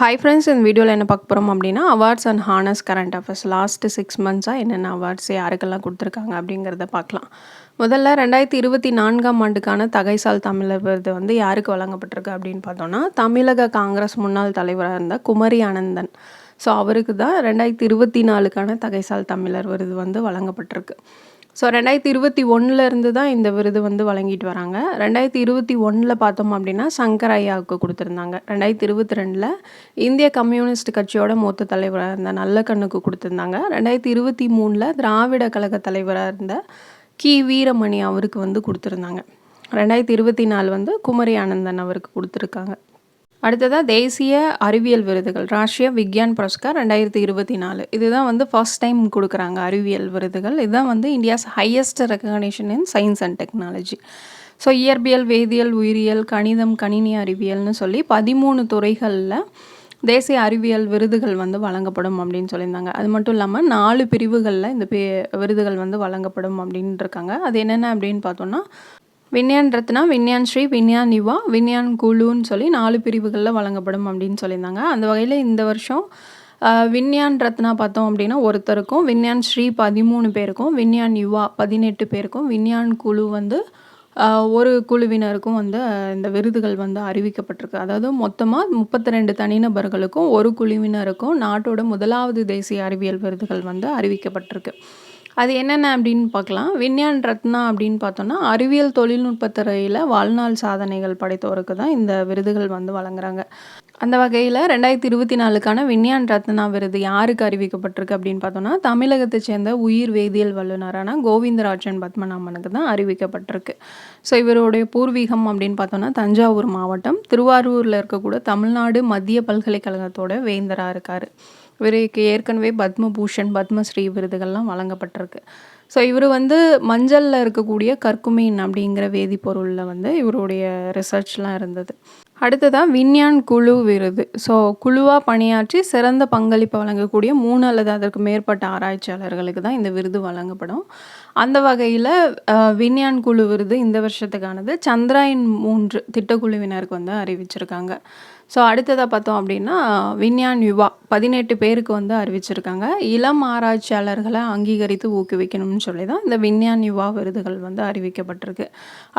Hi friends இந்த வீடியோவில் என்ன பார்க்க போகிறோம் அப்படின்னா awards and honours current affairs last six மந்த்ஸாக என்னென்ன அவார்ட்ஸ் யாருக்கெல்லாம் கொடுத்துருக்காங்க அப்படிங்கிறத பார்க்கலாம். முதல்ல ரெண்டாயிரத்தி இருபத்தி நான்காம் ஆண்டுக்கான தகைசால் தமிழர் விருது வந்து யாருக்கு வழங்கப்பட்டிருக்கு அப்படின்னு பார்த்தோன்னா தமிழக காங்கிரஸ் முன்னாள் தலைவராக இருந்த குமரி ஆனந்தன் ஸோ அவருக்கு தான் ரெண்டாயிரத்தி இருபத்தி நாலுக்கான தகைசால் தமிழர் விருது வந்து வழங்கப்பட்டிருக்கு. ஸோ ரெண்டாயிரத்தி இருபத்தி ஒன்றுலேருந்து தான் இந்த விருது வந்து வழங்கிட்டு வராங்க. ரெண்டாயிரத்தி இருபத்தி ஒன்றில் பார்த்தோம் அப்படின்னா சங்கர் ஐயாவுக்கு கொடுத்துருந்தாங்க. ரெண்டாயிரத்தி இருபத்தி ரெண்டில் இந்திய கம்யூனிஸ்ட் கட்சியோட மூத்த தலைவராக இருந்த நல்ல கண்ணுக்கு கொடுத்துருந்தாங்க. ரெண்டாயிரத்தி இருபத்தி மூணில் திராவிட கழக தலைவராக இருந்த கி. வீரமணி அவருக்கு வந்து கொடுத்துருந்தாங்க. ரெண்டாயிரத்தி இருபத்தி நாலு வந்து குமரி ஆனந்தன் அவருக்கு கொடுத்துருக்காங்க. அடுத்ததாக தேசிய அறிவியல் விருதுகள் ராஷ்ட்ரிய விக்யான் புரஸ்கார் ரெண்டாயிரத்தி இருபத்தி நாலு. இதுதான் வந்து ஃபர்ஸ்ட் டைம் கொடுக்குறாங்க அறிவியல் விருதுகள். இதுதான் வந்து India's highest recognition in science and technology so இயற்பியல் வேதியியல் உயிரியல் கணிதம் கணினி அறிவியல்னு சொல்லி பதிமூணு துறைகளில் தேசிய அறிவியல் விருதுகள் வந்து வழங்கப்படும் அப்படின்னு சொல்லியிருந்தாங்க. அது மட்டும் இல்லாமல் நாலு பிரிவுகளில் இந்த விருதுகள் வந்து வழங்கப்படும் அப்படின்ட்டு இருக்காங்க அது என்னென்ன அப்படின்னு பார்த்தோன்னா விஞ்ஞான் ரத்னா விஞ்ஞான் ஸ்ரீ விஞ்ஞான் யுவா விஞ்ஞான் குழுன்னு சொல்லி நாலு பிரிவுகளில் வழங்கப்படும் அப்படின்னு சொல்லியிருந்தாங்க. அந்த வகையில் இந்த வருஷம் விஞ்ஞான் ரத்னா பார்த்தோம் அப்படின்னா ஒருத்தருக்கும் விஞ்ஞான் ஸ்ரீ பதிமூணு பேருக்கும் விஞ்ஞான் யுவா பதினெட்டு பேருக்கும் விஞ்ஞான் குழு வந்து ஒரு குழுவினருக்கும் வந்து இந்த விருதுகள் வந்து அறிவிக்கப்பட்டிருக்கு. அதாவது மொத்தமாக முப்பத்தி ரெண்டு தனிநபர்களுக்கும் ஒரு குழுவினருக்கும் நாட்டோட முதலாவது தேசிய அறிவியல் விருதுகள் வந்து அறிவிக்கப்பட்டிருக்கு. அது என்னென்ன அப்படின்னு பார்க்கலாம். விஞ்ஞான் ரத்னா அப்படின்னு பார்த்தோன்னா அறிவியல் தொழில்நுட்பத்துறையில் வாழ்நாள் சாதனைகள் படைத்தோருக்கு தான் இந்த விருதுகள் வந்து வழங்குறாங்க. அந்த வகையில் ரெண்டாயிரத்தி இருபத்தி நாலுக்கான விஞ்ஞான் ரத்னா விருது யாருக்கு அறிவிக்கப்பட்டிருக்கு அப்படின்னு பார்த்தோன்னா தமிழகத்தை சேர்ந்த உயிர் வேதியியல் வல்லுநரான கோவிந்தராஜன் பத்மநாமனுக்கு தான் அறிவிக்கப்பட்டிருக்கு. ஸோ இவருடைய பூர்வீகம் அப்படின்னு பார்த்தோன்னா தஞ்சாவூர் மாவட்டம். திருவாரூரில் இருக்கக்கூட தமிழ்நாடு மத்திய பல்கலைக்கழகத்தோட வேந்தராக இருக்கார். இவருக்கு ஏற்கனவே பத்மபூஷன் பத்மஸ்ரீ விருதுகள்லாம் வழங்கப்பட்டிருக்கு. ஸோ இவர் வந்து மஞ்சளில் இருக்கக்கூடிய கற்குமீன் அப்படிங்கிற வேதிப்பொருளில் வந்து இவருடைய ரிசர்ச்லாம் இருந்தது. அடுத்ததாக விஞ்ஞான் குழு விருது. ஸோ குழுவாக பணியாற்றி சிறந்த பங்களிப்பை வழங்கக்கூடிய மூணு அல்லது அதற்கு மேற்பட்ட ஆராய்ச்சியாளர்களுக்கு தான் இந்த விருது வழங்கப்படும். அந்த வகையில் விஞ்ஞான் குழு விருது இந்த வருஷத்துக்கானது சந்திராயன் மூன்று திட்டக்குழுவினருக்கு வந்து அறிவிச்சிருக்காங்க. ஸோ அடுத்ததாக பார்த்தோம் அப்படின்னா விஞ்ஞான் யுவா பதினெட்டு பேருக்கு வந்து அறிவிச்சிருக்காங்க. இளம் ஆராய்ச்சியாளர்களை அங்கீகரித்து ஊக்குவிக்கணும்னு சொல்லி தான் இந்த விஞ்ஞான் யுவா விருதுகள் வந்து அறிவிக்கப்பட்டிருக்கு.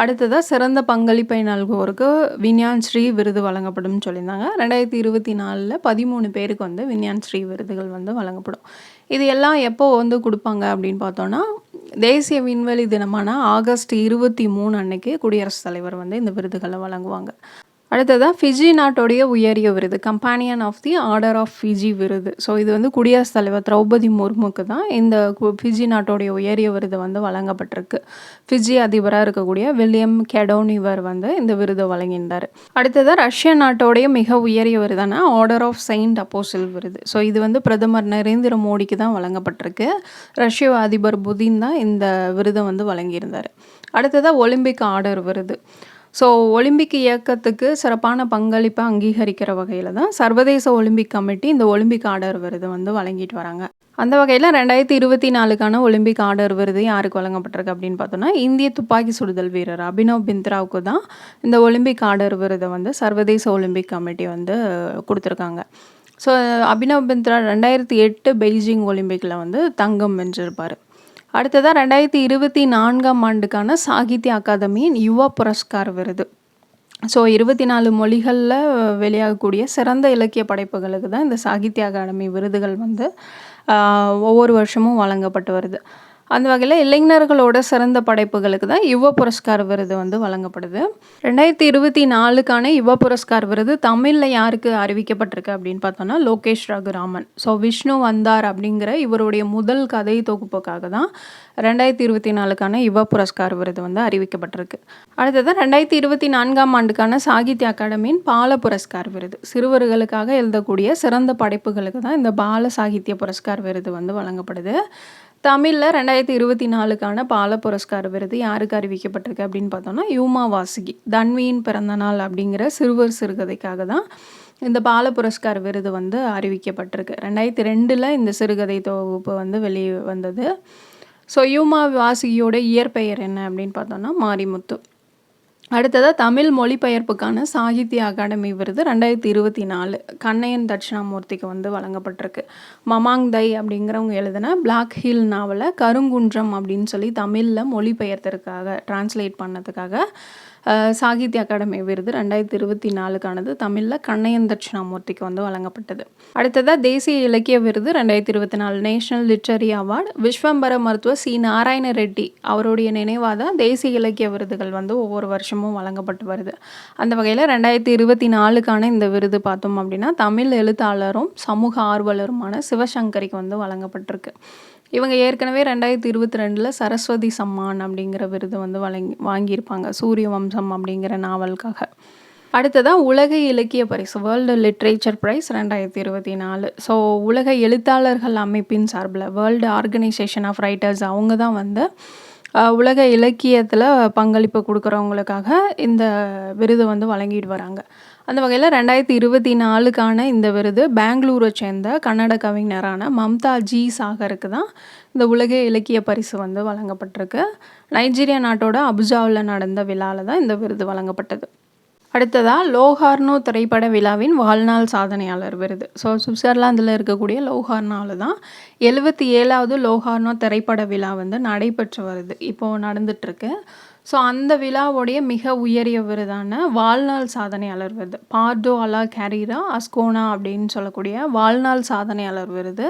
அடுத்ததாக சிறந்த பங்களிப்பை நல்குவோருக்கு விஞ்ஞான் ஸ்ரீ விருது வழங்கப்படும் சொல்லியிருந்தாங்க. ரெண்டாயிரத்தி இருபத்தி நாலில் பதிமூணு பேருக்கு வந்து விஞ்ஞான் ஸ்ரீ விருதுகள் வந்து வழங்கப்படும். இது எல்லாம் எப்போ வந்து கொடுப்பாங்க அப்படின்னு பார்த்தோன்னா தேசிய விண்வெளி தினமான ஆகஸ்ட் இருபத்தி மூணு அன்னைக்கு குடியரசுத் தலைவர் வந்து இந்த விருதுகளை வழங்குவாங்க. அடுத்ததாக ஃபிஜி நாட்டோடைய உயரிய விருது companion of the order of Fiji விருது. ஸோ இது வந்து குடியரசுத் தலைவர் திரௌபதி முர்முக்கு தான் இந்த ஃபிஜி நாட்டோடைய உயரிய விருது வந்து வழங்கப்பட்டிருக்கு. ஃபிஜி அதிபராக இருக்கக்கூடிய வில்லியம் கெடோனிவர் வந்து இந்த விருதை வழங்கியிருந்தார். அடுத்ததாக ரஷ்ய நாட்டோடைய மிக உயரிய விருதான ஆர்டர் ஆஃப் செயின்ட் அப்போசில் விருது. ஸோ இது வந்து பிரதமர் நரேந்திர மோடிக்கு தான் வழங்கப்பட்டிருக்கு. ரஷ்ய அதிபர் புதின் தான் இந்த விருதை வந்து வழங்கியிருந்தார். அடுத்ததாக ஒலிம்பிக் ஆர்டர் விருது. ஸோ ஒலிம்பிக் இயக்கத்துக்கு சிறப்பான பங்களிப்பை அங்கீகரிக்கிற வகையில் தான் சர்வதேச ஒலிம்பிக் கமிட்டி இந்த ஒலிம்பிக் ஆர்டர் விருது வந்து வழங்கிட்டு வராங்க. அந்த வகையில் ரெண்டாயிரத்தி இருபத்தி நாலுக்கான ஒலிம்பிக் ஆர்டர் விருது யாருக்கு வழங்கப்பட்டிருக்கு அப்படின்னு பார்த்தோன்னா இந்திய துப்பாக்கி சுடுதல் வீரர் அபினவ் பிந்த்ராவுக்கு தான் இந்த ஒலிம்பிக் ஆர்டர் விருதை வந்து சர்வதேச ஒலிம்பிக் கமிட்டி வந்து கொடுத்துருக்காங்க. ஸோ அபினவ் பிந்த்ரா ரெண்டாயிரத்தி எட்டு பெய்ஜிங் ஒலிம்பிக்கில் வந்து தங்கம் வென்றிருப்பார். அடுத்ததாக ரெண்டாயிரத்தி இருபத்தி நான்காம் ஆண்டுக்கான சாகித்ய அகாதமியின் யுவ புரஸ்கார் விருது. ஸோ இருபத்தி நாலு மொழிகளில் வெளியாகக்கூடிய சிறந்த இலக்கிய படைப்புகளுக்கு தான் இந்த சாகித்ய அகாடமி விருதுகள் வந்து ஒவ்வொரு வருஷமும் வழங்கப்பட்டு வருது. அந்த வகையில் இளைஞர்களோட சிறந்த படைப்புகளுக்கு தான் யுவ புரஸ்கார் விருது வந்து வழங்கப்படுது. ரெண்டாயிரத்தி இருபத்தி நாலுக்கான யுவ புரஸ்கார் விருது தமிழில் யாருக்கு அறிவிக்கப்பட்டிருக்கு அப்படின்னு பார்த்தோன்னா லோகேஷ் ரகுராமன். ஸோ விஷ்ணு வந்தார் அப்படிங்கிற இவருடைய முதல் கதை தொகுப்புக்காக தான் ரெண்டாயிரத்தி இருபத்தி நாலுக்கான யுவ புரஸ்கார் விருது வந்து அறிவிக்கப்பட்டிருக்கு. அடுத்தது ரெண்டாயிரத்தி இருபத்தி நான்காம் ஆண்டுக்கான சாகித்ய அகாடமியின் பால புரஸ்கார் விருது. சிறுவர்களுக்காக எழுதக்கூடிய சிறந்த படைப்புகளுக்கு தான் இந்த பால சாகித்ய புரஸ்கார் விருது வந்து வழங்கப்படுது. தமிழில் ரெண்டாயிரத்தி இருபத்தி நாலுக்கான பால புரஸ்கார விருது யாருக்கு அறிவிக்கப்பட்டிருக்கு அப்படின்னு பார்த்தோம்னா யூமா வாசுகி தன்வியின் பிறந்தநாள் அப்படிங்கிற சிறுவர் சிறுகதைக்காக தான் இந்த பால புரஸ்கார் விருது வந்து அறிவிக்கப்பட்டிருக்கு. ரெண்டாயிரத்தி ரெண்டில் இந்த சிறுகதை தொகுப்பு வந்து வெளியே வந்தது ஸோ யூமா வாசுகியோட இயற்பெயர் என்ன அப்படின்னு பார்த்தோம்னா மாரிமுத்து. அடுத்ததாக தமிழ் மொழிபெயர்ப்புக்கான சாகித்ய அகாடமி விருது ரெண்டாயிரத்தி இருபத்தி நாலு கண்ணையன் தட்சிணாமூர்த்திக்கு வந்து வழங்கப்பட்டிருக்கு. மமாங் தை அப்படிங்கிறவங்க எழுதின பிளாக் ஹில் நாவலை கருங்குன்றம் அப்படின்னு சொல்லி தமிழில் மொழிபெயர்த்திருக்காக டிரான்ஸ்லேட் பண்ணதுக்காக சாகித்ய அகாடமி விருது ரெண்டாயிரத்தி இருபத்தி நாலுக்கானது தமிழில் கண்ணையன் தட்சிணாமூர்த்திக்கு வந்து வழங்கப்பட்டது. அடுத்ததாக தேசிய இலக்கிய விருது ரெண்டாயிரத்தி இருபத்தி நாலு நேஷனல் லிட்ரரி அவார்டு விஸ்வம்பர மருத்துவர் சி நாராயண ரெட்டி அவருடைய நினைவாக தான் தேசிய இலக்கிய விருதுகள் வந்து ஒவ்வொரு வருஷமும் வழங்கப்பட்டு வருது. அந்த வகையில் ரெண்டாயிரத்தி இருபத்தி நாலுக்கான இந்த விருது பார்த்தோம் அப்படின்னா தமிழ் எழுத்தாளரும் சமூக ஆர்வலருமான சிவசங்கரிக்கு வந்து வழங்கப்பட்டிருக்கு. இவங்க ஏற்கனவே ரெண்டாயிரத்தி இருபத்தி ரெண்டில் சரஸ்வதி சம்மான் அப்படிங்கிற விருது வந்து வழங்கி வாங்கியிருப்பாங்க. சூரிய வம்சம் அப்படிங்கிற நாவலுக்காக. அடுத்ததாக உலக இலக்கிய பரிசு வேர்ல்டு லிட்ரேச்சர் ப்ரைஸ் ரெண்டாயிரத்தி இருபத்தி நாலு. ஸோ உலக எழுத்தாளர்கள் அமைப்பின் சார்பில் வேர்ல்டு ஆர்கனைசேஷன் ஆஃப் ரைட்டர்ஸ் அவங்க தான் வந்து உலக இலக்கியத்தில் பங்களிப்பு கொடுக்குறவங்களுக்காக இந்த விருது வந்து வழங்கிட்டு வராங்க. அந்த வகையில் ரெண்டாயிரத்தி இருபத்தி நாலுக்கான இந்த விருது பெங்களூரை சேர்ந்த கன்னட கவிஞரான மம்தா ஜி சாகருக்கு தான் இந்த உலக இலக்கிய பரிசு வந்து வழங்கப்பட்டிருக்கு. நைஜீரியா நாட்டோட அபுஜாவில் நடந்த விழாவில் தான் இந்த விருது வழங்கப்பட்டது. அடுத்ததாக லோஹார்னோ திரைப்பட விழாவின் வாழ்நாள் சாதனையாளர் விருது. ஸோ சுவிட்சர்லாந்தில் இருக்கக்கூடிய லோஹார்னாவில் தான் எழுபத்தி ஏழாவது லோஹார்னோ திரைப்பட விழா வந்து நடைபெற்று வருது. இப்போது நடந்துட்டுருக்கு ஸோ அந்த விழாவுடைய மிக உயரிய விருதான வாழ்நாள் சாதனையாளர் விருது. பார்டோ அலா கேரிரா அஸ்கோனா அப்படின்னு சொல்லக்கூடிய வாழ்நாள் சாதனையாளர் விருது.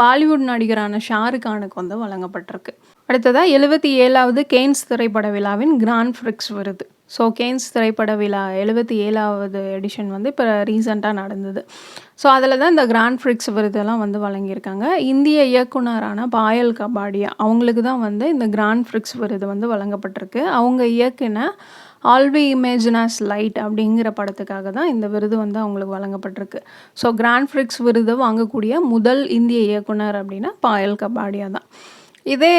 பாலிவுட் நடிகரான ஷாருக்கானுக்கு வந்து வழங்கப்பட்டிருக்கு. அடுத்ததாக எழுபத்தி ஏழாவது கேன்ஸ் திரைப்பட விழாவின் கிராண்ட் ஃப்ரிக்ஸ் விருது. ஸோ கேன்ஸ் திரைப்பட விழா எழுபத்தி ஏழாவது எடிஷன் வந்து இப்போ ரீசண்டாக நடந்தது. ஸோ அதில் தான் இந்த கிராண்ட் ஃப்ரிக்ஸ் விருதெல்லாம் வந்து வழங்கியிருக்காங்க. இந்திய இயக்குனரான பாயல் கபாடியா அவங்களுக்கு தான் வந்து இந்த கிராண்ட் ஃப்ரிக்ஸ் விருது வந்து வழங்கப்பட்டிருக்கு. அவங்க இயக்குன ஆல்வி இமேஜினாஸ் லைட் அப்படிங்கிற படத்துக்காக தான் இந்த விருது வந்து அவங்களுக்கு வழங்கப்பட்டிருக்கு. ஸோ கிராண்ட் ஃப்ரிக்ஸ் விருது வாங்கக்கூடிய முதல் இந்திய இயக்குனர் அப்படின்னா பாயல் கபாடியா தான். இதே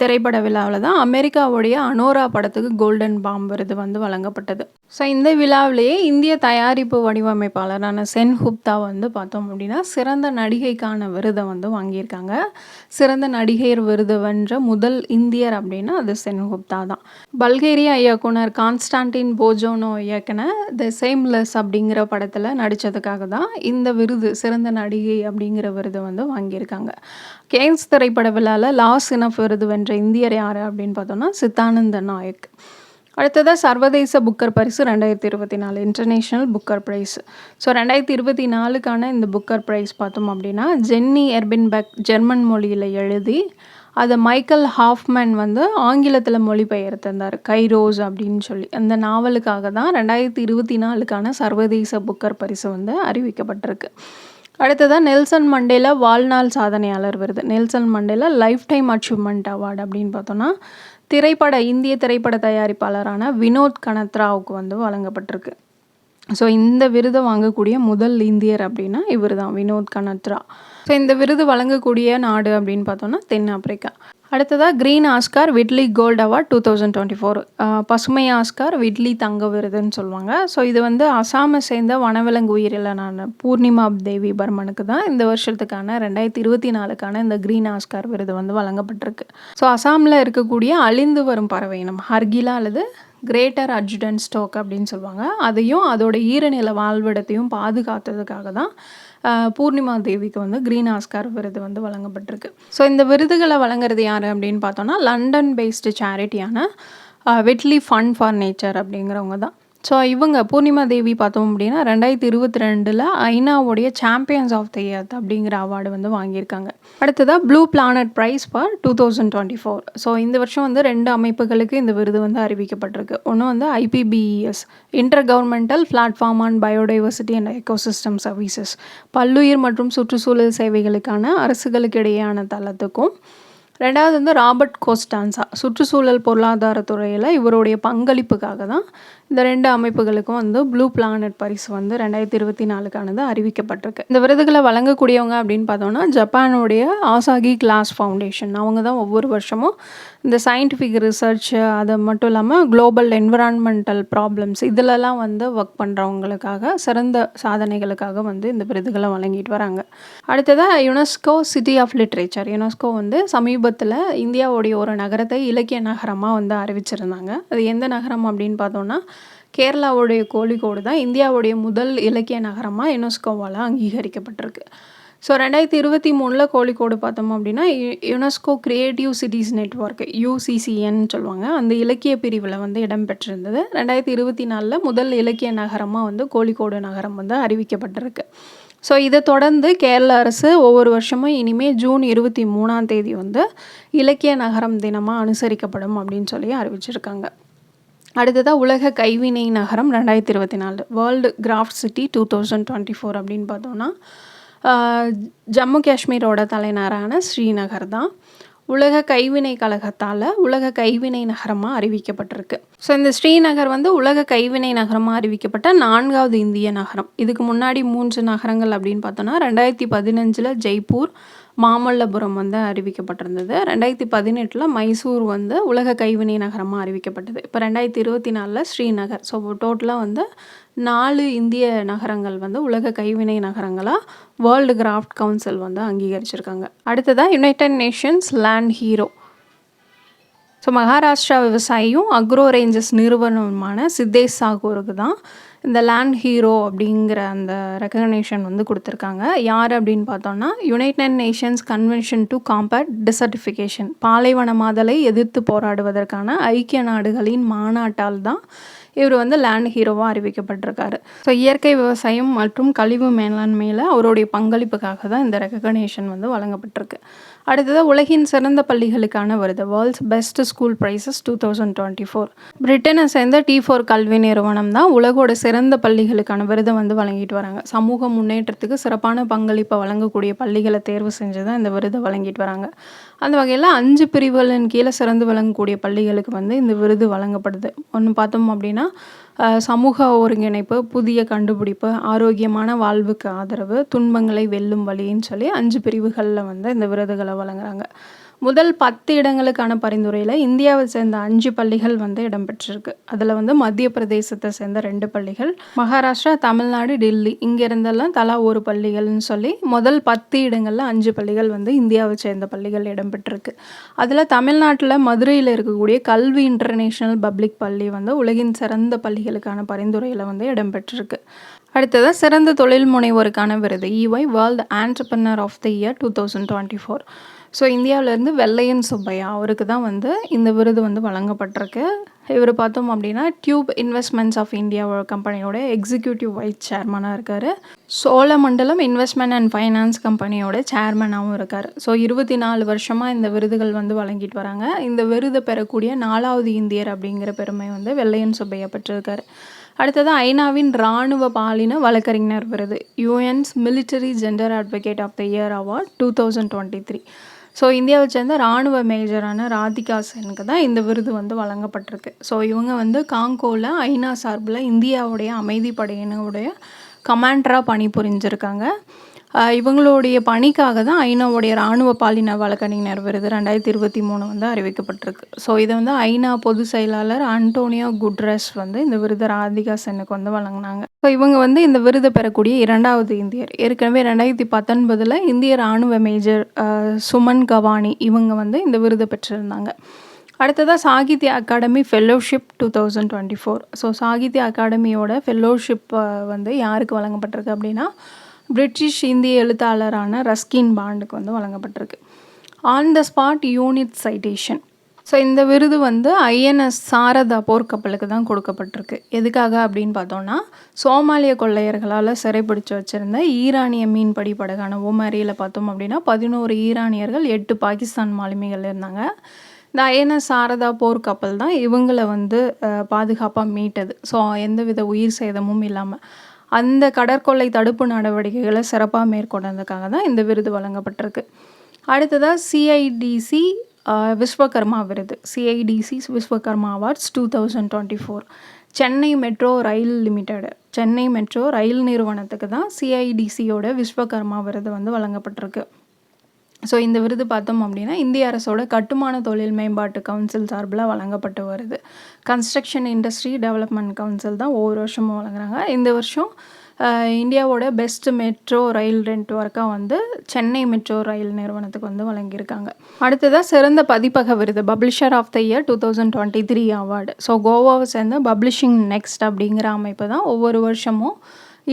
திரைப்பட விழாவில் தான் அமெரிக்காவுடைய அனோரா படத்துக்கு கோல்டன் பாம் விருது வந்து வழங்கப்பட்டது. ஸோ இந்த விழாவிலேயே இந்திய தயாரிப்பு வடிவமைப்பாளரான சென் குப்தா வந்து பார்த்தோம் அப்படின்னா சிறந்த நடிகைக்கான விருதை வந்து வாங்கியிருக்காங்க. சிறந்த நடிகர் விருது வென்ற முதல் இந்தியர் அப்படின்னா அது சென் குப்தா தான். பல்கேரியா இயக்குனர் கான்ஸ்டான்டின் போஜோனோ இயக்குன த சேம்லெஸ் அப்படிங்கிற படத்தில் நடித்ததுக்காக தான் இந்த விருது சிறந்த நடிகை அப்படிங்கிற விருது வந்து வாங்கியிருக்காங்க. கேன்ஸ் திரைப்பட விழாவில் லாஸ் இனஃப் விருது வென்ற இந்தியர் யார் அப்படின்னு பார்த்தோம்னா சித்தானந்த நாயக். அடுத்ததாக சர்வதேச புக்கர் பரிசு ரெண்டாயிரத்தி இருபத்தி நாலு இன்டர்நேஷ்னல் புக்கர் ப்ரைஸ் ஸோ ரெண்டாயிரத்தி இருபத்தி நாலுக்கான இந்த புக்கர் ப்ரைஸ் பார்த்தோம் அப்படின்னா ஜென்னி எர்பின்பெக் ஜெர்மன் மொழியில் எழுதி அதை மைக்கேல் ஹாஃப்மேன் வந்து ஆங்கிலத்தில் மொழிபெயர்த்திருந்தார் கைரோஸ் அப்படின்னு சொல்லி. அந்த நாவலுக்காக தான் ரெண்டாயிரத்தி இருபத்தி நாலுக்கான சர்வதேச புக்கர் பரிசு வந்து அறிவிக்கப்பட்டிருக்கு. அடுத்ததாக நெல்சன் மண்டேலா வாழ்நாள் சாதனையாளர் விருது. Nelson Mandela lifetime achievement award அப்படின்னு பார்த்தோன்னா திரைப்பட இந்திய திரைப்பட தயாரிப்பாளரான வினோத் கனத்ராவுக்கு வந்து வழங்கப்பட்டிருக்கு. ஸோ இந்த விருதை வாங்கக்கூடிய முதல் இந்தியர் அப்படின்னா இவர் தான் வினோத் கனத்ரா. ஸோ இந்த விருது வழங்கக்கூடிய நாடு அப்படின்னு பார்த்தோன்னா தென்னாப்பிரிக்கா அடுத்ததாக green Oscar Whitley gold award two thousand twenty four பசுமை ஆஸ்கார் விட்லி தங்க விருதுன்னு சொல்லுவாங்க. ஸோ இது வந்து அசாமை சேர்ந்த வனவிலங்கு உயிரிழனான பூர்ணிமா தேவி பர்மனுக்கு தான் இந்த வருஷத்துக்கான ரெண்டாயிரத்தி இருபத்தி நாலுக்கான இந்த க்ரீன் ஆஸ்கார் விருது வந்து வழங்கப்பட்டிருக்கு. ஸோ அசாமில் இருக்கக்கூடிய அழிந்து வரும் பறவை இனம் ஹர்கிலா அல்லது கிரேட்டர் அட்ஜுடன் ஸ்டோக் அப்படின்னு சொல்லுவாங்க. அதையும் அதோட ஈரநில வாழ்விடத்தையும் பாதுகாத்ததுக்காக தான் பூர்ணிமா தேவிக்கு வந்து க்ரீன் ஆஸ்கார் விருது வந்து வழங்கப்பட்டிருக்கு. ஸோ இந்த விருதுகளை வழங்குறது யார் அப்படின்னு பார்த்தோன்னா லண்டன் பேஸ்டு சேரிட்டியான வெட்லி ஃபண்ட் ஃபார் நேச்சர் அப்படிங்கிறவங்க தான். ஸோ இவங்க பூர்ணிமா தேவி பார்த்தோம் அப்படின்னா ரெண்டாயிரத்தி இருபத்தி ரெண்டில் ஐநாவுடைய சாம்பியன்ஸ் ஆஃப் த இயர்த் அப்படிங்கிற அவார்டு வந்து வாங்கியிருக்காங்க. அடுத்ததாக blue planet prize for two thousand twenty four so இந்த வருஷம் வந்து ரெண்டு அமைப்புகளுக்கு இந்த விருது வந்து அறிவிக்கப்பட்டிருக்கு. ஒன்று வந்து IPBES inter governmental platform on biodiversity and ecosystem services பல்லுயிர் மற்றும் சுற்றுச்சூழல் சேவைகளுக்கான அரசுகளுக்கு இடையேயான தளத்துக்கும். ரெண்டாவது வந்து ராபர்ட் கோஸ்டான்சா சுற்றுச்சூழல் பொருளாதாரத்துறையில் இவருடைய பங்களிப்புக்காக தான் இந்த ரெண்டு அமைப்புகளுக்கும் வந்து ப்ளூ பிளானட் பரிசு வந்து ரெண்டாயிரத்தி இருபத்தி நாலுக்கானது அறிவிக்கப்பட்டிருக்கு. இந்த விருதுகளை வழங்கக்கூடியவங்க அப்படின்னு பார்த்தோம்னா ஜப்பானுடைய ஆசாகி கிளாஸ் ஃபவுண்டேஷன் அவங்க தான் ஒவ்வொரு வருஷமும் இந்த சயின்டிஃபிக் ரிசர்ச் அது மட்டும் இல்லாமல் குளோபல் என்விரான்மெண்டல் ப்ராப்ளம்ஸ் இதிலலாம் வந்து ஒர்க் பண்ணுறவங்களுக்காக சிறந்த சாதனைகளுக்காக வந்து இந்த விருதுகளை வழங்கிட்டு வராங்க. அடுத்ததாக UNESCO city of literature UNESCO வந்து சமீபத்தில் இந்தியாவுடைய ஒரு நகரத்தை இலக்கிய நகரமாக வந்து அறிவிச்சிருந்தாங்க. அது எந்த நகரம் அப்படின்னு பார்த்தோம்னா கேரளாவுடைய கோழிக்கோடு தான் இந்தியாவுடைய முதல் இலக்கிய நகரமாக யுனெஸ்கோவால் அங்கீகரிக்கப்பட்டிருக்கு. ஸோ ரெண்டாயிரத்தி இருபத்தி மூணில் கோழிக்கோடு பார்த்தோம் அப்படின்னா U- UNESCO creative cities network யூசிசிஎன்னு சொல்லுவாங்க. அந்த இலக்கிய பிரிவில் வந்து இடம்பெற்றிருந்தது ரெண்டாயிரத்தி இருபத்தி நாலில் முதல் இலக்கிய நகரமாக வந்து கோழிக்கோடு நகரம் வந்து அறிவிக்கப்பட்டிருக்கு. ஸோ இதை தொடர்ந்து கேரள அரசு ஒவ்வொரு வருஷமும் இனிமேல் ஜூன் இருபத்தி மூணாம் தேதி வந்து இலக்கிய நகரம் தினமாக அனுசரிக்கப்படும் அப்படின்னு சொல்லி அறிவிச்சிருக்காங்க. அடுத்ததாக உலக கைவினை நகரம் ரெண்டாயிரத்தி இருபத்தி நாலு world craft city two thousand twenty four அப்படின்னு பார்த்தோம்னா ஜம்மு காஷ்மீரோட தலைநகரான ஸ்ரீநகர் தான் உலக கைவினை கழகத்தால் உலக கைவினை நகரமாக அறிவிக்கப்பட்டிருக்கு. ஸோ இந்த ஸ்ரீநகர் வந்து உலக கைவினை நகரமாக அறிவிக்கப்பட்ட நான்காவது இந்திய நகரம். இதுக்கு முன்னாடி மூன்று நகரங்கள் அப்படின்னு பார்த்தோன்னா ரெண்டாயிரத்தி பதினஞ்சில் ஜெய்ப்பூர் மாமல்லபுரம் வந்து அறிவிக்கப்பட்டிருந்தது. ரெண்டாயிரத்தி பதினெட்டில் மைசூர் வந்து உலக கைவினை நகரமாக அறிவிக்கப்பட்டது. இப்போ ரெண்டாயிரத்தி இருபத்தி நாலில் ஸ்ரீநகர். ஸோ டோட்டலாக வந்து நாலு இந்திய நகரங்கள் வந்து உலக கைவினை நகரங்களாக வேர்ல்டு கிராஃப்ட் கவுன்சில் வந்து அங்கீகரிச்சிருக்காங்க. அடுத்ததாக United Nations land hero so Maharashtra விவசாயியும் agro ranges நிறுவனமான சித்தேஷ் சாகூருக்கு தான் இந்த லேண்ட் ஹீரோ அப்படிங்கிற அந்த ரெக்கக்னேஷன் வந்து கொடுத்துருக்காங்க. யார் அப்படின்னு பார்த்தோம்னா United Nations convention to combat desertification பாலைவன மாதலை எதிர்த்து போராடுவதற்கான ஐக்கிய நாடுகளின் மாநாட்டால் தான் இவர் வந்து லேண்ட் ஹீரோவாக அறிவிக்கப்பட்டிருக்காரு. ஸோ இயற்கை விவசாயம் மற்றும் கழிவு மேலாண்மையில் அவருடைய பங்களிப்புக்காக தான் இந்த ரெக்கக்னேஷன் வந்து வழங்கப்பட்டிருக்கு. அடுத்ததாக உலகின் சிறந்த பள்ளிகளுக்கான வருது world's best school prizes two thousand twenty four பிரிட்டனை சேர்ந்த டி ஃபோர் கல்வி நிறுவனம் தான் உலகோட சிறந்த பள்ளிகளுக்கான விருதை வந்து வழங்கிட்டு வராங்க. சமூக முன்னேற்றத்துக்கு சிறப்பான பங்களிப்பை வழங்கக்கூடிய பள்ளிகளை தேர்வு செஞ்சு தான் இந்த விருதை வழங்கிட்டு வராங்க. அந்த வகையில் அஞ்சு பிரிவுகளின் கீழே சிறந்து விளங்கக்கூடிய பள்ளிகளுக்கு வந்து இந்த விருது வழங்கப்படுது. ஒன்று பார்த்தோம் அப்படின்னா சமூக ஒருங்கிணைப்பு புதிய கண்டுபிடிப்பு ஆரோக்கியமான வாழ்வுக்கு ஆதரவு துன்பங்களை வெல்லும் வழின்னு சொல்லி அஞ்சு பிரிவுகளில் வந்து இந்த விருதுகளை வழங்குறாங்க. முதல் பத்து இடங்களுக்கான பரிந்துரையில் இந்தியாவை சேர்ந்த அஞ்சு பள்ளிகள் வந்து இடம்பெற்றிருக்கு அதில் வந்து மத்திய பிரதேசத்தை சேர்ந்த ரெண்டு பள்ளிகள் மகாராஷ்டிரா தமிழ்நாடு டெல்லி. இங்கே இருந்தெல்லாம் தலா ஒரு பள்ளிகள்னு சொல்லி முதல் பத்து இடங்களில் அஞ்சு பள்ளிகள் வந்து இந்தியாவை சேர்ந்த பள்ளிகள் இடம்பெற்றிருக்கு அதில் தமிழ்நாட்டில் மதுரையில் இருக்கக்கூடிய கல்வி இன்டர்நேஷ்னல் பப்ளிக் பள்ளி வந்து உலகின் சிறந்த பள்ளிகளுக்கான பரிந்துரையில் வந்து இடம்பெற்றிருக்கு அடுத்ததாக சிறந்த தொழில் முனைவோருக்கான விருது EY world entrepreneur of the year two thousand twenty four so இந்தியாவிலேருந்து வெள்ளையன் சுப்பையா அவருக்கு தான் வந்து இந்த விருது வந்து வழங்கப்பட்டிருக்கு. இவர் பார்த்தோம் அப்படின்னா டியூப் இன்வெஸ்ட்மெண்ட்ஸ் ஆஃப் இந்தியா கம்பெனியோட எக்ஸிக்யூட்டிவ் வைஸ் சேர்மனாக இருக்கார். சோழமண்டலம் இன்வெஸ்ட்மெண்ட் அண்ட் ஃபைனான்ஸ் கம்பெனியோட சேர்மனாகவும் இருக்கார். ஸோ இருபத்தி நாலு வருஷமாக இந்த விருதுகள் வந்து வழங்கிட்டு வராங்க. இந்த விருதை பெறக்கூடிய நாலாவது இந்தியர் அப்படிங்கிற பெருமை வந்து வெள்ளையன் சுப்பையா பெற்றிருக்காரு. அடுத்தது ஐநாவின் இராணுவ பாலின வழக்கறிஞர் விருது UN's military gender advocate of the year award two thousand twenty three so இந்தியாவை சேர்ந்த இராணுவ மேஜரான ராதிகா செனுக்கு தான் இந்த விருது வந்து வழங்கப்பட்டிருக்கு. ஸோ இவங்க வந்து காங்கோவில் ஐநா சார்பில் இந்தியாவுடைய அமைதி படையினுடைய கமாண்டராக பணிபுரிஞ்சிருக்காங்க. இவங்களுடைய பணிக்காக தான் ஐநாவுடைய இராணுவ பாலின வழக்கறிஞர் விருது. ரெண்டாயிரத்தி இருபத்தி மூணு வந்து அறிவிக்கப்பட்டிருக்கு. ஸோ இதை வந்து ஐநா பொதுச் செயலாளர் அன்டோனியோ குட்ரஸ் வந்து இந்த விருதை ராதிகா சென்னுக்கு வந்து வழங்கினாங்க. ஸோ இவங்க வந்து இந்த விருதை பெறக்கூடிய இரண்டாவது இந்தியர். ஏற்கனவே ரெண்டாயிரத்தி பத்தொன்பதில் இந்திய இராணுவ மேஜர் சுமன் கவானி இவங்க வந்து இந்த விருதை பெற்றிருந்தாங்க. அடுத்ததாக Sahitya Akademi fellowship two thousand twenty four. So Sahitya அகாடமியோட fellowship வந்து யாருக்கு வழங்கப்பட்டிருக்கு அப்படின்னா பிரிட்டிஷ் இந்திய எழுத்தாளரான ரஸ்கின் பாண்டுக்கு வந்து வழங்கப்பட்டிருக்கு. On the spot unit citation so இந்த விருது வந்து ஐஎன்எஸ் சாரதா போர்க்கப்பலுக்கு தான் கொடுக்கப்பட்டிருக்கு. எதுக்காக அப்படின்னு பார்த்தோன்னா சோமாலிய கொள்ளையர்களால் சிறைப்பிடிச்சு வச்சுருந்த ஈரானிய மீன்பிடி படகான ஓமரியில் பார்த்தோம் அப்படின்னா பதினோரு ஈரானியர்கள் எட்டு பாகிஸ்தான் மாலுமிகள் இருந்தாங்க. இந்த ஐஎன்எஸ் சாரதா போர்க்கப்பல் தான் இவங்களை வந்து பாதுகாப்பாக மீட்டது. ஸோ எந்தவித உயிர் சேதமும் இல்லாமல் அந்த கடற்கொள்ளை தடுப்பு நடவடிக்கைகளை சிறப்பாக மேற்கொண்டதுக்காக தான் இந்த விருது வழங்கப்பட்டிருக்கு. அடுத்ததாக சிஐடிசி விஸ்வகர்மா விருது. CIDC Vishwakarma awards two thousand twenty four Chennai metro rail limited. Chennai metro rail நிறுவனத்துக்கு தான் சிஐடிசியோட விஸ்வகர்மா விருது வந்து வழங்கப்பட்டிருக்கு. ஸோ இந்த விருது பார்த்தோம் அப்படின்னா இந்திய அரசோட கட்டுமான தொழில் மேம்பாட்டு கவுன்சில் சார்பில் வழங்கப்பட்டு வருது. கன்ஸ்ட்ரக்ஷன் இண்டஸ்ட்ரி டெவலப்மெண்ட் கவுன்சில் தான் ஒவ்வொரு வருஷமும் வழங்குறாங்க. இந்த வருஷம் இந்தியாவோட பெஸ்ட் மெட்ரோ ரயில் ரெண்ட் ஒர்க்காக வந்து சென்னை மெட்ரோ ரயில் நிறுவனத்துக்கு வந்து வழங்கியிருக்காங்க. அடுத்ததாக சிறந்த பதிப்பக விருது publisher of the year two thousand twenty three award so கோவாவை சேர்ந்த பப்ளிஷிங் நெக்ஸ்ட் அப்படிங்கிற அமைப்பு தான் ஒவ்வொரு வருஷமும்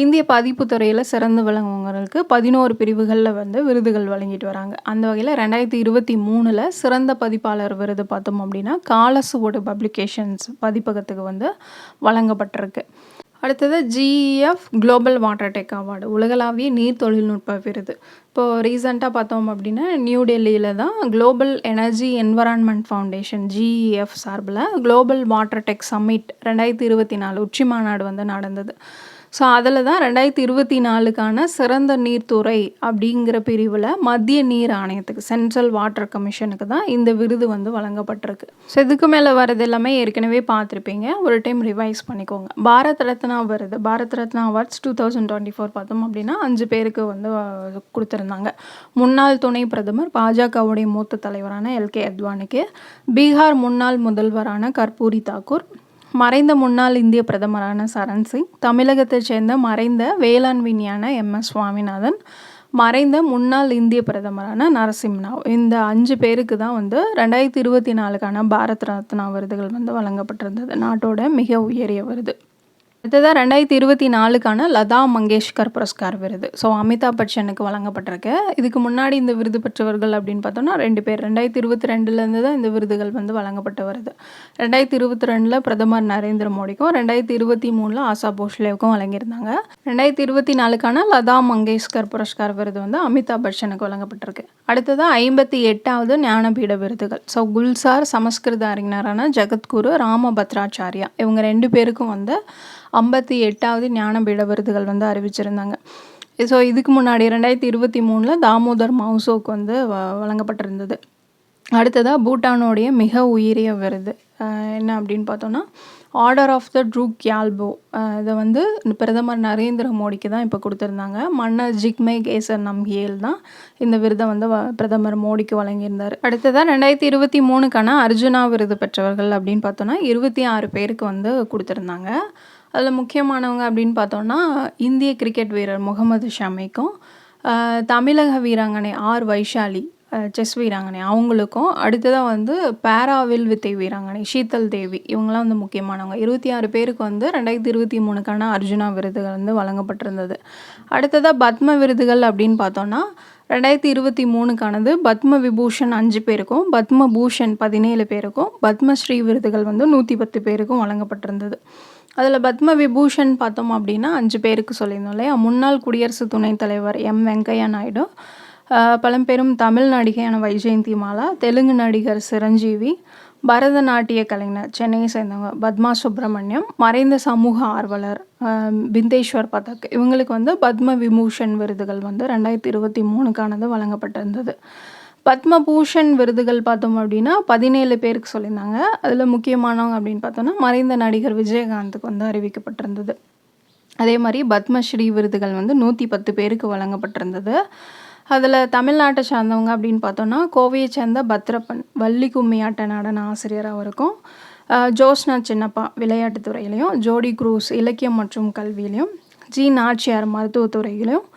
இந்திய பதிப்பு துறையில் சிறந்து விளங்குவங்களுக்கு பதினோரு பிரிவுகளில் வந்து விருதுகள் வழங்கிட்டு வராங்க. அந்த வகையில் ரெண்டாயிரத்தி இருபத்தி மூணில் சிறந்த பதிப்பாளர் விருது பார்த்தோம் அப்படின்னா காலசுவோடு பப்ளிகேஷன்ஸ் பதிப்பகத்துக்கு வந்து வழங்கப்பட்டிருக்கு. அடுத்தது GEF global water tech award உலகளாவிய நீர் தொழில்நுட்ப விருது. இப்போது ரீசெண்டாக பார்த்தோம் அப்படின்னா நியூ டெல்லியில் தான் global energy environment foundation GEF சார்பில் குளோபல் வாட்டர் டெக் சம்மிட் ரெண்டாயிரத்தி இருபத்தி நாலு உச்சி மாநாடு வந்து நடந்தது. ஸோ அதில் தான் ரெண்டாயிரத்தி இருபத்தி நாலுக்கான சிறந்த நீர்த்துறை அப்படிங்கிற பிரிவில் மத்திய நீர் ஆணையத்துக்கு சென்ட்ரல் வாட்டர் கமிஷனுக்கு தான் இந்த விருது வந்து வழங்கப்பட்டிருக்கு. ஸோ இதுக்கு மேலே வரது எல்லாமே ஏற்கனவே பார்த்துருப்பீங்க. ஒரு டைம் ரிவைஸ் பண்ணிக்கோங்க. பாரத் ரத்னா விருது. Bharat Ratna awards two thousand twenty four பார்த்தோம் அப்படின்னா அஞ்சு பேருக்கு வந்து கொடுத்துருந்தாங்க. முன்னாள் துணை பிரதமர் பாஜகவுடைய மூத்த தலைவரான எல்கே அத்வானிக்கு பீகார் முன்னாள் முதல்வரான கர்பூரி தாக்கூர் மறைந்த முன்னாள் இந்திய பிரதமரான சரண் சிங் தமிழகத்தைச் சேர்ந்த மறைந்த வேளாண் விஞ்ஞான எம். எஸ். சுவாமிநாதன் மறைந்த முன்னாள் இந்திய பிரதமரான நரசிம்ராவ் இந்த அஞ்சு பேருக்கு தான் வந்து ரெண்டாயிரத்தி இருபத்தி நாலுக்கான பாரத் ரத்னா விருதுகள் வந்து வழங்கப்பட்டிருந்தது. நாட்டோட மிக உயரிய விருது. அடுத்ததாக ரெண்டாயிரத்தி இருபத்தி நாலுக்கான லதா மங்கேஷ்கர் புரஸ்கார் விருது. ஸோ அமிதாப் பச்சனுக்கு வழங்கப்பட்டிருக்கு. இதுக்கு முன்னாடி இந்த விருது பெற்றவர்கள் அப்படின்னு பார்த்தோம்னா ரெண்டு பேர். ரெண்டாயிரத்தி இருபத்தி ரெண்டுலேருந்து தான் இந்த விருதுகள் வந்து வழங்கப்பட்டு வருது. ரெண்டாயிரத்தி இருபத்தி ரெண்டில் பிரதமர் நரேந்திர மோடிக்கும் ரெண்டாயிரத்தி இருபத்தி மூணில் ஆசா போஷ்லேவுக்கும் வழங்கியிருந்தாங்க. ரெண்டாயிரத்தி இருபத்தி நாலுக்கான லதா மங்கேஷ்கர் புரஸ்கார் விருது வந்து அமிதாப் பச்சனுக்கு வழங்கப்பட்டிருக்கு. அடுத்ததாக ஐம்பத்தி எட்டாவது ஞானபீட விருதுகள். ஸோ குல்சார் சமஸ்கிருத அறிஞரான ஜெகத்குரு ராமபத்ராச்சாரியா. இவங்க ரெண்டு பேருக்கும் வந்து ஐம்பத்தி எட்டாவது ஞானபீட விருதுகள் வந்து அறிவிச்சிருந்தாங்க. ஸோ இதுக்கு முன்னாடி ரெண்டாயிரத்தி இருபத்தி மூணில் தாமோதர் மவுசோக்கு வந்து வ வழங்கப்பட்டிருந்தது. அடுத்ததாக பூட்டானோடைய மிக உயரிய விருது. என்ன அப்படின்னு பார்த்தோன்னா order of the Druk Gyalpo இதை வந்து பிரதமர் நரேந்திர மோடிக்கு தான் இப்போ கொடுத்துருந்தாங்க. மன்னர் ஜிக்மே கேசர் நம்ஹியேல் தான் இந்த விருதை வந்து வ- பிரதமர் மோடிக்கு வழங்கியிருந்தார். அடுத்ததாக ரெண்டாயிரத்தி இருபத்தி மூணுக்கான அர்ஜுனா விருது பெற்றவர்கள் அப்படின்னு பார்த்தோன்னா இருபத்தி ஆறு பேருக்கு வந்து கொடுத்துருந்தாங்க. அதில் முக்கியமானவங்க அப்படின்னு பார்த்தோன்னா இந்திய கிரிக்கெட் வீரர் முகமது ஷமிக்கும் தமிழக வீராங்கனை ஆர் வைஷாலி செஸ் வீராங்கனை அவங்களுக்கும் அடுத்ததாக வந்து பேராவில் வித்தை வீராங்கனை ஷீத்தல் தேவி இவங்களாம் வந்து முக்கியமானவங்க. இருபத்தி ஆறு பேருக்கு வந்து ரெண்டாயிரத்தி இருபத்தி மூணுக்கான அர்ஜுனா விருதுகள் வந்து வழங்கப்பட்டிருந்தது. அடுத்ததாக பத்ம விருதுகள் அப்படின்னு பார்த்தோன்னா ரெண்டாயிரத்தி இருபத்தி மூணுக்கானது பத்ம விபூஷன் அஞ்சு பேருக்கும் பத்ம பூஷன் பதினேழு பேருக்கும் பத்மஸ்ரீ விருதுகள் வந்து நூற்றி பத்து பேருக்கும் வழங்கப்பட்டிருந்தது. அதில் பத்ம விபூஷன் பார்த்தோம் அப்படின்னா அஞ்சு பேருக்கு சொல்லியிருந்தோம் இல்லையா? முன்னாள் குடியரசு துணைத் தலைவர் எம் வெங்கையா நாயுடு பழம்பெரும் தமிழ் நடிகையான வைஜெயந்தி மாலா தெலுங்கு நடிகர் சிரஞ்சீவி பரதநாட்டிய கலைஞர் சென்னையை சேர்ந்தவங்க பத்மா சுப்பிரமணியம் மறைந்த சமூக ஆர்வலர் பிந்தேஸ்வர் பதக். இவங்களுக்கு வந்து பத்ம விபூஷன் விருதுகள் வந்து ரெண்டாயிரத்தி இருபத்தி மூணுக்கானது வழங்கப்பட்டிருந்தது. பத்மபூஷன் விருதுகள் பார்த்தோம் அப்படின்னா பதினேழு பேருக்கு சொல்லியிருந்தாங்க. அதில் முக்கியமானவங்க அப்படின்னு பார்த்தோன்னா மறைந்த நடிகர் விஜயகாந்துக்கு வந்து அறிவிக்கப்பட்டிருந்தது. அதே மாதிரி பத்மஸ்ரீ விருதுகள் வந்து நூற்றி பத்து பேருக்கு வழங்கப்பட்டிருந்தது. அதில் தமிழ்நாட்டை சார்ந்தவங்க அப்படின்னு பார்த்தோன்னா கோவையை சேர்ந்த பத்ரப்பன் வள்ளி கும்மி ஆட்ட நடன ஆசிரியராக இருக்கும் ஜோஸ்னா சின்னப்பா விளையாட்டுத்துறையிலையும் ஜோடி குரூஸ் இலக்கியம் மற்றும் கல்வியிலையும் ஜி நாச்சியார் மருத்துவத்துறையிலையும்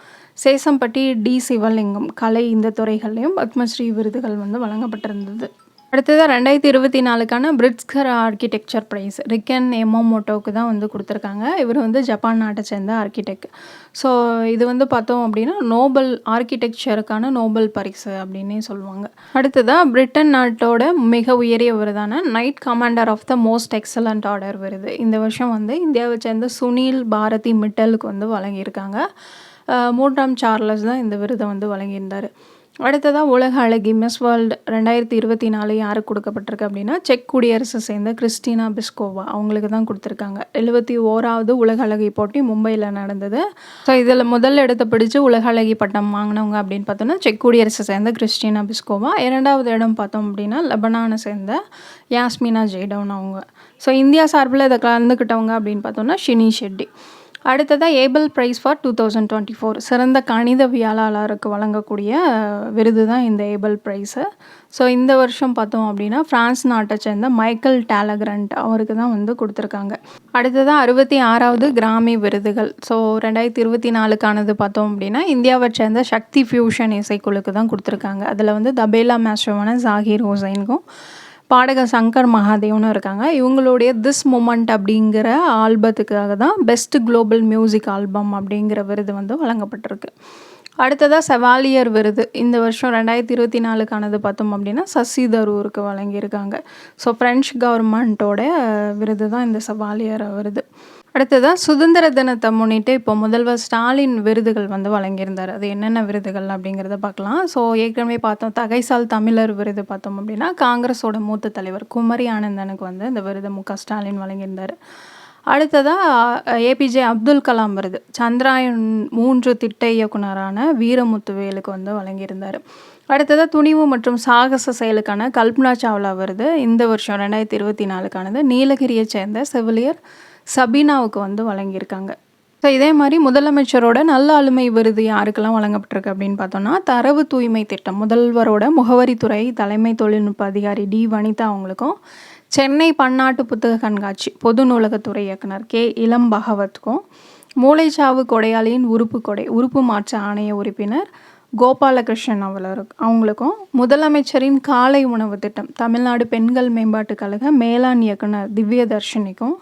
சேசம்பட்டி டி சிவலிங்கம் கலை இந்த துறைகள்லையும் பத்மஸ்ரீ விருதுகள் வந்து வழங்கப்பட்டிருந்தது. அடுத்ததாக ரெண்டாயிரத்தி இருபத்தி நாலுக்கான பிரிட்ஸ்கர் ஆர்கிடெக்சர் ப்ரைஸ். ரிக்கன் எமோமோட்டோவுக்கு தான் வந்து கொடுத்துருக்காங்க. இவர் வந்து ஜப்பான் நாட்டை சேர்ந்த ஆர்கிடெக்ட் ஸோ இது வந்து பார்த்தோம் அப்படின்னா நோபல் ஆர்கிடெக்சருக்கான நோபல் பரிசு அப்படின்னே சொல்லுவாங்க. அடுத்ததாக பிரிட்டன் நாட்டோட மிக உயரிய விருதான knight commander of the most excellent order விருது. இந்த வருஷம் வந்து இந்தியாவை சேர்ந்த சுனில் பாரதி மிட்டலுக்கு வந்து வழங்கியிருக்காங்க. மூன்றாம் சார்லஸ் தான் இந்த விருதை வந்து வழங்கியிருந்தார். அடுத்ததாக உலக அழகி மிஸ் வேர்ல்டு ரெண்டாயிரத்தி இருபத்தி நாலு யாருக்கு கொடுக்கப்பட்டிருக்கு அப்படின்னா செக் குடியரசை சேர்ந்த கிறிஸ்டினா பிஸ்கோவா. அவங்களுக்கு தான் கொடுத்துருக்காங்க. எழுபத்தி ஓராவது உலக அழகி போட்டி மும்பையில் நடந்தது. ஸோ இதில் முதல் இடத்தை பிடிச்சு உலக அழகி பட்டம் வாங்கினவங்க அப்படின்னு பார்த்தோன்னா செக் குடியரசை சேர்ந்த கிறிஸ்டினா பிஸ்கோவா. இரண்டாவது இடம் பார்த்தோம் அப்படின்னா லெபனானை சேர்ந்த யாஸ்மினா ஜெய்டவுன் அவங்க. ஸோ இந்தியா சார்பில் இதை கலந்துக்கிட்டவங்க அப்படின்னு பார்த்தோன்னா ஷினி ஷெட்டி. அடுத்ததாக Abel prize for two thousand twenty four சிறந்த கணிதவியலாளருக்கு வழங்கக்கூடிய விருது தான் இந்த ஏபிள் ப்ரைஸு ஸோ இந்த வருஷம் பார்த்தோம் அப்படின்னா ஃப்ரான்ஸ் நாட்டை சேர்ந்த மைக்கேல் டேலக்ரண்ட் அவருக்கு தான் வந்து கொடுத்துருக்காங்க. அடுத்ததாக அறுபத்தி ஆறாவது கிராமி விருதுகள். ஸோ ரெண்டாயிரத்தி இருபத்தி நாலுக்கானது பார்த்தோம் அப்படின்னா இந்தியாவை சேர்ந்த சக்தி ஃபியூஷன் இசைக்குழுக்கு தான் கொடுத்துருக்காங்க. அதில் வந்து தபேலா மேஸ்டோவான ஜாகிர் ஹுசைனுக்கும் பாடகர் சங்கர் மகாதேவனும் இருக்காங்க. இவங்களுடைய திஸ் மூமெண்ட் அப்படிங்கிற ஆல்பத்துக்காக தான் பெஸ்ட் குளோபல் மியூசிக் ஆல்பம் அப்படிங்கிற விருது வந்து வழங்கப்பட்டிருக்கு. அடுத்ததாக செவாலியர் விருது. இந்த வருஷம் ரெண்டாயிரத்தி இருபத்தி நாலுக்கானது பார்த்தோம் அப்படின்னா சசி தரூருக்கு வழங்கியிருக்காங்க. ஸோ ஃப்ரெஞ்ச் கவர்மெண்ட்டோட விருது தான் இந்த செவாலியர் விருது. அடுத்ததாக சுதந்திர தினத்தை முன்னிட்டு இப்போ முதல்வர் ஸ்டாலின் விருதுகள் வந்து வழங்கியிருந்தார். அது என்னென்ன விருதுகள் அப்படிங்கிறத பார்க்கலாம். ஸோ ஏற்கனவே பார்த்தோம் தகைசால் தமிழர் விருது பார்த்தோம் அப்படின்னா காங்கிரஸோட மூத்த தலைவர் குமரி ஆனந்தனுக்கு வந்து இந்த விருது மு க ஸ்டாலின் வழங்கியிருந்தார். அடுத்ததாக ஏபிஜே அப்துல் கலாம் விருது. சந்திராயன் மூன்று திட்ட இயக்குனரான வீரமுத்துவேலுக்கு வந்து வழங்கியிருந்தார். அடுத்ததாக துணிவு மற்றும் சாகச செயலுக்கான கல்பனா சாவ்லா விருது. இந்த வருஷம் ரெண்டாயிரத்தி இருபத்தி நாலுக்கானது. நீலகிரியை சேர்ந்த செவிலியர் சபீனாவுக்கு வந்து வழங்கியிருக்காங்க. ஸோ இதே மாதிரி முதலமைச்சரோட நல்ல ஆளுமை விருது யாருக்கெல்லாம் வழங்கப்பட்டிருக்கு அப்படின்னு பார்த்தோம்னா தரவு தூய்மை திட்டம். முதல்வரோட முகவரித்துறை தலைமை தொழில்நுட்ப அதிகாரி டி. வனிதா அவங்களுக்கும் சென்னை பன்னாட்டு புத்தக கண்காட்சி பொது நூலகத்துறை இயக்குனர் கே. இளம் பகவத்துக்கும் மூளைச்சாவு கொடையாளியின் உறுப்பு கொடை உறுப்பு மாற்ற ஆணைய உறுப்பினர் கோபாலகிருஷ்ணன் அவளர் அவங்களுக்கும் முதலமைச்சரின் காலை உணவு திட்டம். தமிழ்நாடு பெண்கள் மேம்பாட்டுக் கழக மேலாண் இயக்குனர் திவ்ய தர்ஷினிக்கும்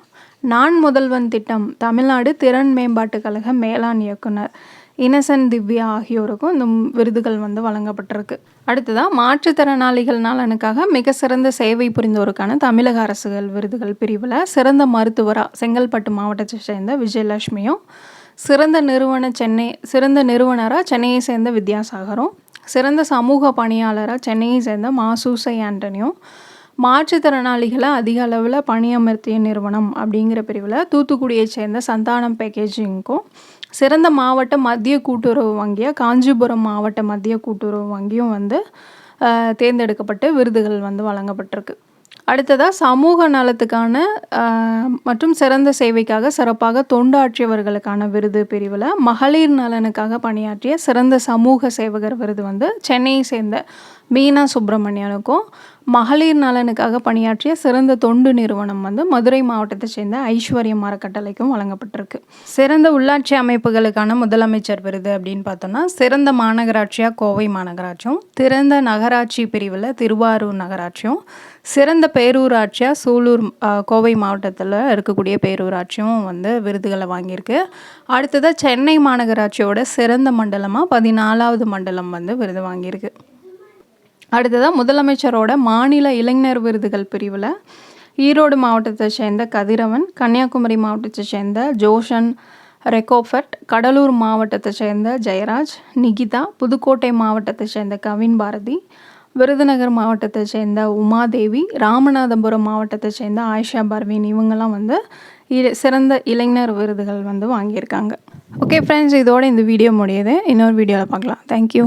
நான் முதல்வன் திட்டம். தமிழ்நாடு திறன் மேம்பாட்டுக் கழக மேலாண் இயக்குனர் இனசன் திவ்யா ஆகியோருக்கும் இந்த விருதுகள் வந்து வழங்கப்பட்டிருக்கு. அடுத்ததாக மாற்றுத்திறனாளிகள் நலனுக்காக மிக சிறந்த சேவை புரிந்தோருக்கான தமிழக அரசுகள் விருதுகள் பிரிவில் சிறந்த மருத்துவராக செங்கல்பட்டு மாவட்டத்தை சேர்ந்த விஜயலட்சுமியும் சிறந்த நிறுவன சென்னை சிறந்த நிறுவனராக சென்னையை சேர்ந்த வித்யாசாகரும் சிறந்த சமூக பணியாளராக சென்னையை சேர்ந்த மாசூசை ஆண்டனியும் மாற்றுத்திறனாளிகளை அதிக அளவில் பணியமர்த்திய நிறுவனம் அப்படிங்கிற பிரிவில் தூத்துக்குடியை சேர்ந்த சந்தானம் பேக்கேஜிங்க்கும் சிறந்த மாவட்ட மத்திய கூட்டுறவு வங்கியாக காஞ்சிபுரம் மாவட்ட மத்திய கூட்டுறவு வங்கியும் வந்து தேர்ந்தெடுக்கப்பட்டு விருதுகள் வந்து வழங்கப்பட்டிருக்கு. அடுத்ததாக சமூக நலத்துக்கான மற்றும் சிறந்த சேவைக்காக சிறப்பாக தொண்டாற்றியவர்களுக்கான விருது பிரிவில் மகளிர் நலனுக்காக பணியாற்றிய சிறந்த சமூக சேவகர் விருது வந்து சென்னையை சேர்ந்த மீனா சுப்பிரமணியனுக்கும் மகளிர் நலனுக்காக பணியாற்றிய சிறந்த தொண்டு நிறுவனம் வந்து மதுரை மாவட்டத்தை சேர்ந்த ஐஸ்வர்யம் அறக்கட்டளைக்கும் வழங்கப்பட்டிருக்கு. சிறந்த உள்ளாட்சி அமைப்புகளுக்கான முதலமைச்சர் விருது அப்படின்னு பார்த்தோம்னா சிறந்த மாநகராட்சியாக கோவை மாநகராட்சியும் சிறந்த நகராட்சி பிரிவில் திருவாரூர் நகராட்சியும் சிறந்த பேரூராட்சியாக சூலூர் கோவை மாவட்டத்தில் இருக்கக்கூடிய பேரூராட்சியும் வந்து விருதுகளை வாங்கியிருக்கு. அடுத்ததாக சென்னை மாநகராட்சியோட சிறந்த மண்டலமாக பதினாலாவது மண்டலம் வந்து விருது வாங்கியிருக்கு. அடுத்ததாக முதலமைச்சரோட மாநில இளைஞர் விருதுகள் பிரிவில் ஈரோடு மாவட்டத்தை சேர்ந்த கதிரவன் கன்னியாகுமரி மாவட்டத்தை சேர்ந்த ஜோஷன் ரெக்கோஃபர்ட் கடலூர் மாவட்டத்தை சேர்ந்த ஜெயராஜ் நிகிதா புதுக்கோட்டை மாவட்டத்தை சேர்ந்த கவின் பாரதி விருதுநகர் மாவட்டத்தை சேர்ந்த உமாதேவி ராமநாதபுரம் மாவட்டத்தை சேர்ந்த ஆயிஷா பர்வீன் இவங்கெல்லாம் வந்து சிறந்த இளைஞர் விருதுகள் வந்து வாங்கியிருக்காங்க. ஓகே ஃப்ரெண்ட்ஸ் இதோட இந்த வீடியோ முடியுது. இன்னொரு வீடியோவில் பார்க்கலாம். தேங்க்யூ